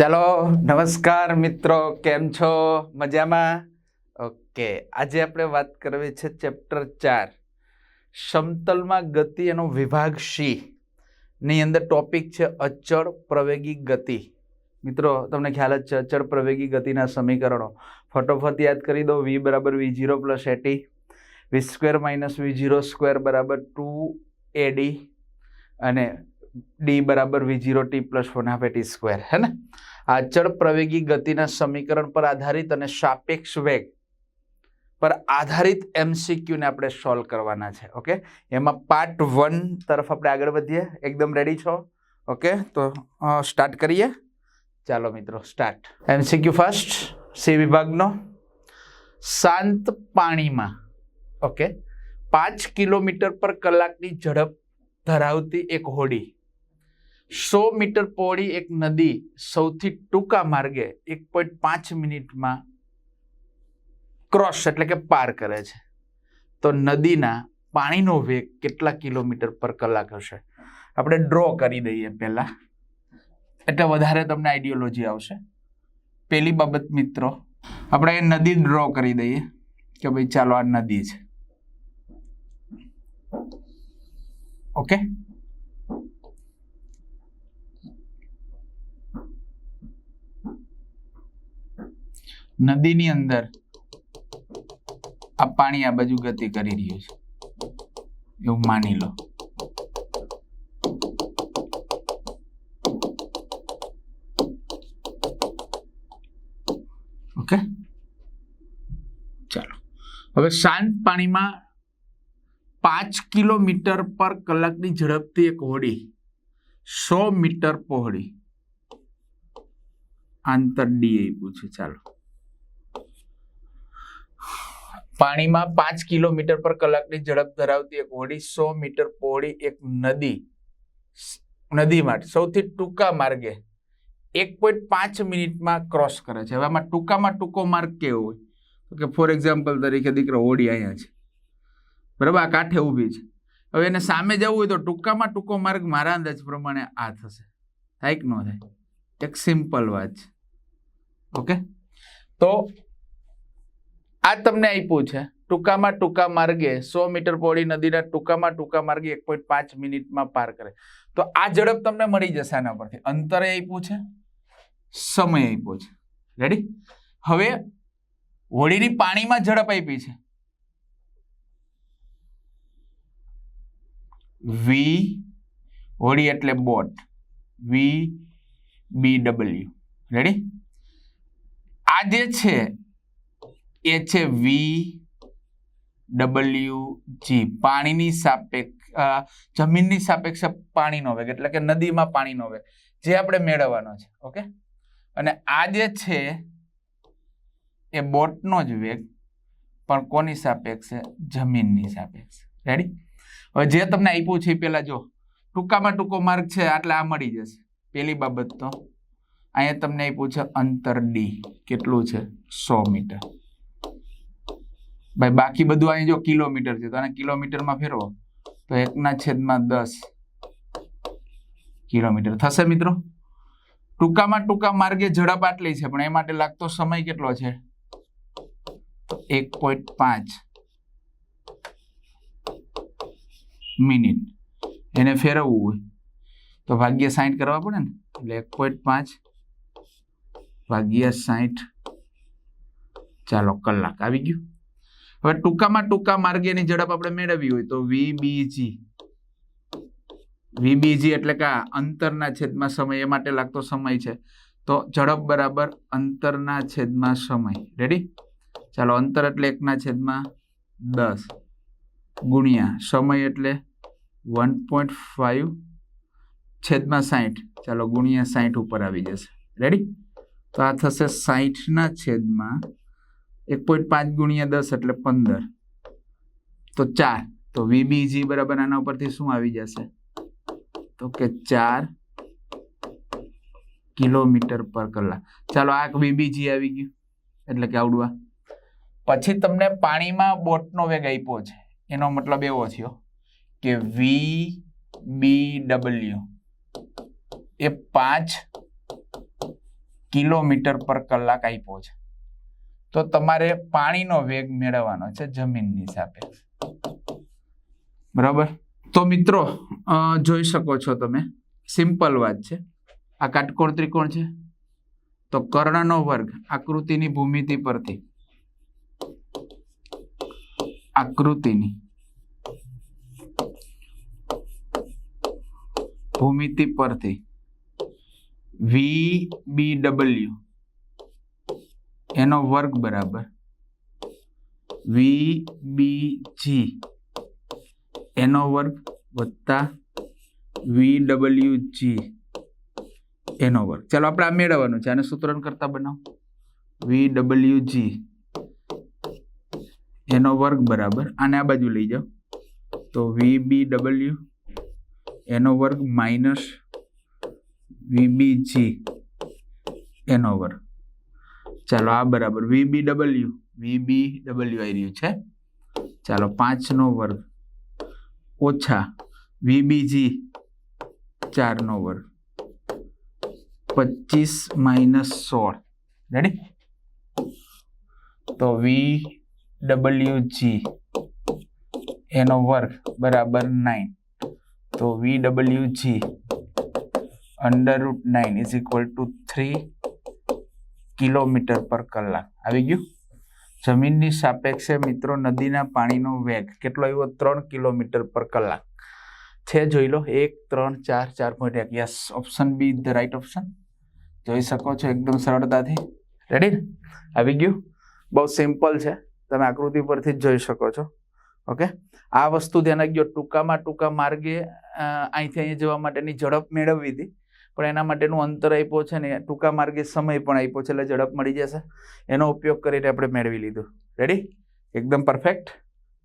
ચાલો, નમસ્કાર મિત્રો, કેમ છો? મજામાં? ઓકે, આજે આપણે વાત કરવી છે ચેપ્ટર ચાર. સમતલમાં ગતિ એનો વિભાગ સી ની અંદર ટોપિક છે અચળ પ્રવેગી ગતિ. મિત્રો, તમને ખ્યાલ જ છે, અચળ પ્રવેગી ગતિના સમીકરણો. ફટોફટ યાદ કરી દો, વી બરાબર v zero plus a t v square minus v zero square બરાબર ટુ એડી અને ડી બરાબર v zero t plus one half a t square, હે ને? આ અચળ પ્રવેગી ગતિના સમીકરણ પર આધારિત અને સાપેક્ષ વેગ પર આધારિત એમસીક્યુને આપણે સોલ્વ કરવાના છે ઓકે એમાં પાર્ટ વન તરફ આપણે આગળ વધીએ. એકદમ રેડી છો? ઓકે તો સ્ટાર્ટ કરીએ. ચાલો મિત્રો સ્ટાર્ટ એમસીક્યુ ફર્સ્ટ સી વિભાગનો. શાંત પાણીમાં ઓકે પાંચ કિલોમીટર પર કલાકની ઝડપ ધરાવતી એક હોડી. સો મીટર પહોળી એક નદી સૌથી ટૂંકા માર્ગે એક પોઈન્ટ પાંચ મિનિટમાં ક્રોસ એટલે કે પાર કરે છે. તો નદીના પાણીનો વેગ કેટલા કિલોમીટર પર કલાક હશે? આપણે ડ્રો કરી દઈએ પહેલા. એટલે વધારે તમને આઈડિયોલોજી આવશે. પહેલી બાબત મિત્રો, આપણે એ નદી ડ્રો કરી દઈએ કે ભાઈ ચાલો આ નદી છે. ઓકે નદીની અંદર આ પાણી આ બાજુ ગતિ કરી રહ્યું છે. એવું માની લો. ઓકે? ચાલો. હવે શાંત પાણીમાં પાંચ કિલોમીટર પર કલાકની ઝડપથી એક હોડી, સો મીટર પહોળી આંતર ડીએ પૂછ્યું. ચાલો. પાણીમાં પાંચ કિલોમીટર પર કલાકની ઝડપ ધરાવતી એક હોડી, સો મીટર પહોળી એક નદી નદી માટે સૌથી ટૂંકા માર્ગે એક પોઈન્ટ પાંચ મિનિટમાં ક્રોસ કરે છે. હવે આમાં ટૂંકામાં ટૂંકો માર્ગ કેવો હોય? તો કે ફોર એક્ઝામ્પલ તરીકે દીકરો હોડી અહીંયા છે. બરાબર? આ કાંઠે ઊભી છે. હવે એને સામે જવું હોય તો ટૂંકામાં ટૂંકો માર્ગ મારા અંદાજ પ્રમાણે આ થશે. થાય કે ન થાય? એક સિમ્પલ વાત છે. ઓકે? તો આ તમને આપ્યું છે. ટૂંકામાં ટૂંકા માર્ગે સો મીટર પોળી નદીના ટૂંકામાં ટૂંકા માર્ગે એક પોઈન્ટ પાંચ મિનિટમાં પાર કરે. તો આ ઝડપ તમને મળી જશે આના પરથી. અંતરે આપ્યું છે. સમય આપ્યો છે. રેડી હવે હોળીની પાણીમાં ઝડપ આપી છે. વી હોળી એટલે boat. V B W ready આ જે છે એ છે વી ડબલ્યુ જી પાણીની સાપેક્ષ જમીનની સાપેક્ષે પાણીનો વેગ એટલે કે નદીમાં પાણીનો વેગ જે આપણે મેળવવાનો છે, ઓકે? અને આ જે છે, એ બોટનો જ વેગ, પણ કોની સાપેક્ષે? જમીનની સાપેક્ષે. રેડી હવે જે તમને આપ્યું છે એ પહેલાં જો ટૂંકામાં ટૂંકો માર્ગ છે એટલે આ મળી જશે. પહેલી બાબત તો, અહીંયા તમને આપ્યું છે અંતર ડી કેટલું છે? સો મીટર. ભાઈ, બાકી બધું અહીં જો કિલોમીટર છે, તો આને કિલોમીટરમાં ફેરવો. તો એકના છેદમાં દસ કિલોમીટર. થશે મિત્રો? ટૂંકામાં ટૂંકા માર્ગે ઝડપ આટલી છે, પણ એ માટે લાગતો સમય કેટલો છે? એક પોઈન્ટ પાંચ મિનિટ. એને ફેરવવું હોય. તો ભાગ્ય સાહીઠ કરવા પડે ને? એટલે એક પોઈન્ટ પાંચ ભાગ્ય સાઈઠ. ચાલો, કલાક. આવી ગયું. હવે ટૂંકામાં ટૂંકા માર્ગેની ઝડપ આપણે મેળવવી હોય તો વીબીજી. વીબીજી એટલે કે અંતરના છેદમાં સમય, એ માટે લાગતો સમય છે. તો ઝડપ બરાબર અંતરના છેદમાં સમય. રેડી ચાલો અંતર એટલે એકના છેદમાં દસ. ગુણ્યા સમય એટલે વન પોઈન્ટ ફાઈવ છેદમાં સાઠ ચાલો ગુણ્યા સાઠ ઉપર આવી જશે. રેડી તો આ થશે સાઠના છેદમાં એક પોઈન્ટ પાંચ ગુણ્યા દસ એટલે પંદર. તો ચાર. તો વીબીજી બરાબર આના ઉપરથી શું આવી જશે? તો કે ચાર કિલોમીટર પર કલાક. ચાલો, આ વીબીજી આવી ગયું. એટલે કે આવડવા પછી તમને પાણીમાં બોટનો વેગ આપ્યો છે. એનો મતલબ એવો થયો કે વી બી ડબલ્યુ એ પાંચ કિલોમીટર પર કલાક આપ્યો છે. તો તમારે પાણીનો વેગ મેળવવાનો છે જમીનની સાપેક્ષ બરાબર? તો મિત્રો જોઈ શકો છો તમે. સિમ્પલ વાત છે. આ કાટકોણ ત્રિકોણ છે. તો કર્ણનો વર્ગ આકૃતિની ભૂમિતિ પરથી. આકૃતિની ભૂમિતિ પરથી. વી બી ડબલ્યુ એનો વર્ગ બરાબર. વી બી જી એનો વર્ગ વત્તા વી ડબલ્યુ જી એનો વર્ગ. ચાલો આપણે આ મેળવવાનું છે. આને સૂત્રણ કરતા બનાવો. વી ડબલ્યુ જી એનો વર્ગ બરાબર. આને આ બાજુ લઈ જાઓ. તો વી બી ડબલ્યુ એનો વર્ગ માઇનસ વીબી જી એનો વર્ગ. ચાલો આ બરાબર વીબી ડબલ્યુ વીબી ડબલ્યુ આવી રહ્યું છે. ચાલો પાંચનો વર્ગ ઓછા વીબીજી ચારનો વર્ગ પચીસ માઇનસ સોળ. રેડી તો વી ડબલ્યુ જી એનો વર્ગ બરાબર નાઇન તો V W G under root nine is equal to three kilometre પર કલાક. આવી ગયું? જમીનની સાપેક્ષે મિત્રો નદીના પાણીનો વેગ કેટલો આવ્યો? ત્રણ કિલોમીટર પર કલાક. છે, જોઈ લો. એક, ત્રણ, ચાર ચાર પોઈન્ટ એક. Yes option B the right option જોઈ શકો છો એકદમ સરળતાથી. રેડી આવી ગયું? બહુ સિમ્પલ છે. તમે આકૃતિ પરથી જ જોઈ શકો છો. ઓકે આ વસ્તુ ધ્યાન રાખજો. ટૂંકામાં ટૂંકા માર્ગે અહીંથી અહીં જવા માટેની ઝડપ મેળવવી હતી. પણ એના માટેનું અંતર આપ્યો છે ને ટૂંકા માર્ગે સમય પણ આપ્યો છે, એટલે ઝડપ મળી જશે. એનો ઉપયોગ કરીને આપણે મેળવી લીધું. રેડી એકદમ પરફેક્ટ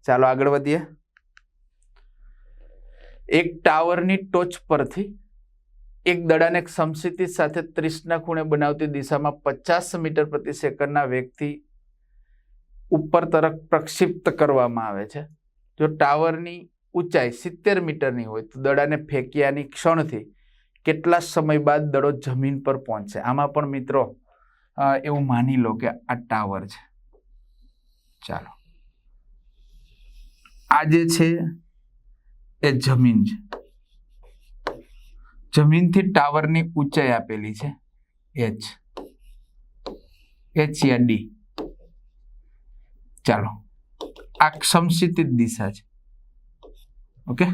ચાલો આગળ વધીએ. એક ટાવરની ટોચ પરથી એક દડાને સમસ્થિતિ સાથે ત્રીસના ખૂણે બનાવતી દિશામાં પચાસ મીટર પ્રતિ સેકન્ડના વેગથી ઉપર તરફ પ્રક્ષિપ્ત કરવામાં આવે છે. જો ટાવરની ઊંચાઈ સિત્તેર મીટરની હોય તો દડાને ફેંક્યાની ક્ષણથી કેટલા સમય બાદ દડો જમીન પર પહોંચશે આમાં પણ મિત્રો એવું માની લો કે આ ટાવર છે. ચાલો. આ જે છે, એ જમીન છે. જમીનથી ટાવરની ઊંચાઈ આપેલી છે. એચ એચ યા ડી ચાલો. આ સમસ્થિત દિશા છે. ઓકે?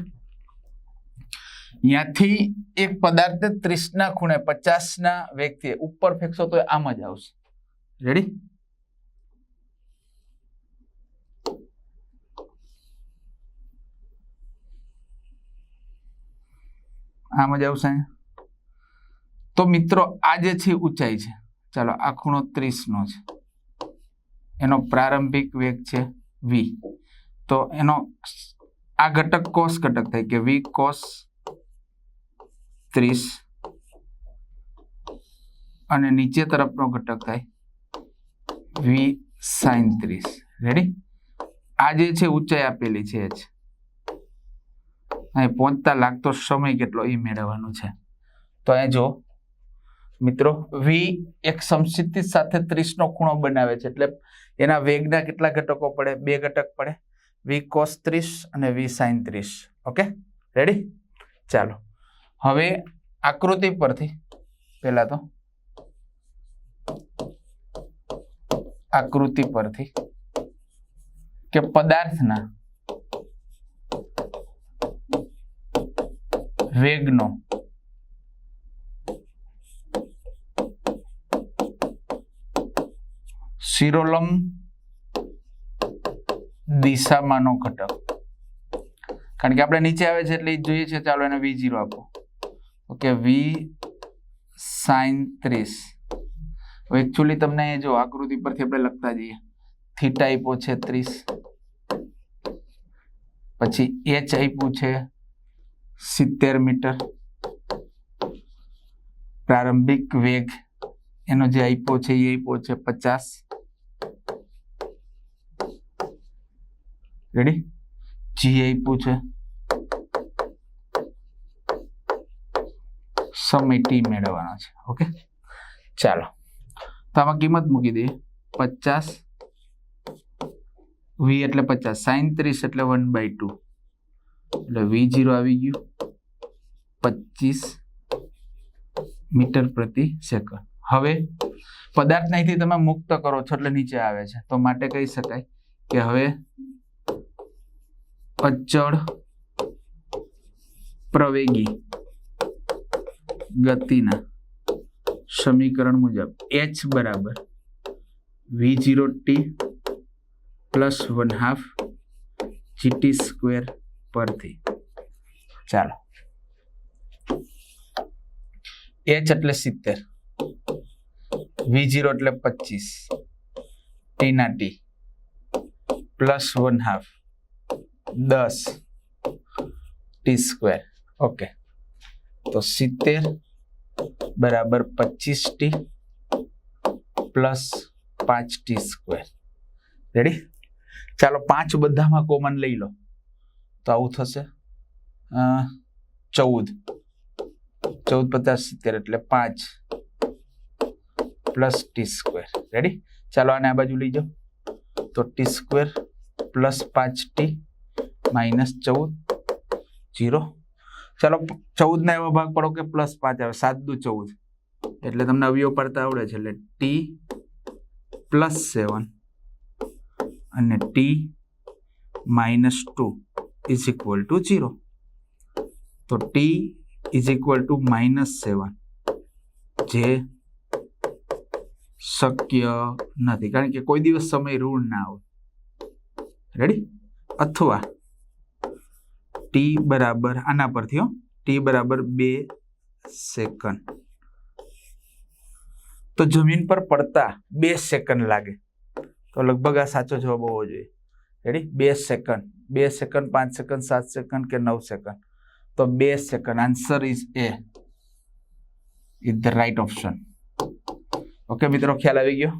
ત્યાંથી એક પદાર્થ ત્રીસના ખૂણે પચાસના વ્યક્તિએ ઉપર ફેંકશો તો આમ જ આવશે. રેડી આમ જ આવશે. તો મિત્રો, આ જે છે ઊંચાઈ છે. ચાલો, આ ખૂણો ત્રીસનો છે. એનો પ્રારંભિક વેગ છે વી. તો એનો આ ઘટક કોસ ઘટક થાય, કે વી કોસ ત્રીસ અને નીચે તરફનો ઘટક થાય વી સાઈન ત્રીસ. રેડી આ જે છે, ઊંચાઈ આપેલી છે જ. અહીં પહોંચતા લાગતો સમય કેટલો એ મેળવવાનો છે. તો અહીં જો મિત્રો, વી એક સમસ્થિતિ સાથે ત્રીસનો ખૂણો બનાવે છે. એટલે એના વેગના કેટલા ઘટકો પડે? બે ઘટક પડે. વી કોસ ત્રીસ અને વી સાઈન ત્રીસ. ઓકે? રેડી ચાલો. હવે આકૃતિ પરથી, પહેલા તો. આકૃતિ પરથી કે પદાર્થના વેગનો શિરોલમ દિશામાંનો ઘટક. કારણ કે આપણે નીચે આવે છે એટલે જોઈએ છે, ચાલો એને વી જીરો આપો. ઓકે વી સાઈન ત્રીસ. હવે એકચ્યુઅલી તમને જો આકૃતિ પરથી આપણે લખતા જઈએ. થીટા આપ્યો છે ત્રીસ. પછી એચ આપ્યું છે સિત્તેર મીટર. પ્રારંભિક વેગ એનો જે આપ્યો છે એ આપ્યો છે પચાસ. રેડી જી આપ્યું છે. સમય ટી મેળવવાનો છે. ઓકે? ચાલો. તો આમાં કિંમત મૂકી દઈએ. પચાસ વી એટલે પચાસ સાઈન ત્રીસ એટલે વન બાય ટુ એટલે વી જીરો આવી ગયું. પચીસ મીટર પ્રતિ સેકન્ડ. હવે પદાર્થ અહીંથી તમે મુક્ત કરો છો એટલે નીચે આવે છે. તો માટે કહી શકાય કે હવે અચળ પ્રવેગી ગતિના સમીકરણ મુજબ એચ બરાબર v zero t plus one half g t square પરથી ચાલો. એચ એટલે સિત્તેર. વી જીરો એટલે પચીસ. ટીના ટી પ્લસ વન હાફ દસ ટી સ્ક્વેર ઓકે તો સિત્તેર બરાબર પચીસ ટી પ્લસ પાંચ ટી સ્ક્વેર. રેડી ચાલો પાંચ બધામાં કોમન લઈ લો. તો આવું થશે. ચૌદ. ચૌદ પચાસ સિત્તેર એટલે પાંચ પ્લસ ટી સ્ક્વેર. રેડી ચાલો આને આ બાજુ લઈ જાઓ. તો ટી સ્ક્વેર પ્લસ પાંચ ટી માઇનસ ચૌદ. જીરો. ચાલો, ચૌદના એવો ભાગ પડો કે પ્લસ પાંચ આવે? સાત દુ ચૌદ. એટલે તમને અવયવ પડતા આવડે છે. એટલે ટી પ્લસ સેવન અને T minus two is equal to zero તો T is equal to minus seven, જે શક્ય નથી. કારણ કે કોઈ દિવસ સમય ઋણ ના આવે રેડી અથવા ટી બરાબર આના પરથી ટી બરાબર બે સેકન્ડ તો જમીન પર પડતા બે સેકન્ડ લાગે. તો લગભગ આ સાચો જવાબ હોવો જોઈએ. રેડી બે સેકન્ડ બે સેકન્ડ પાંચ સેકન્ડ સાત સેકન્ડ કે નવ સેકન્ડ તો બે second answer is A is the right option okay મિત્રો, ખ્યાલ આવી ગયો?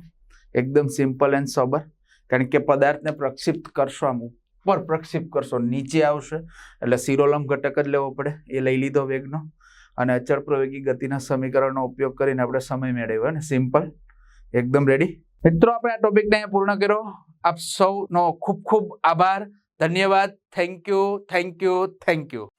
એકદમ સિમ્પલ એન્ડ સોબર કારણ કે પદાર્થને પ્રક્ષિપ્ત કરશો આમ ઉપર પ્રક્ષેપ કરશો. નીચે આવશે. એટલે શિરોલંબ ઘટક જ લેવો પડે. એ લઈ લીધો વેગનો. અને અચળ પ્રવેગી ગતિના સમીકરણનો ઉપયોગ કરીને આપણે સમય મેળવ્યો ને સિમ્પલ. એકદમ રેડી મિત્રો, આપણે આ ટોપિકને અહીંયા પૂર્ણ કર્યો. આપ સૌનો ખૂબ ખૂબ આભાર. ધન્યવાદ. Thank you thank you thank you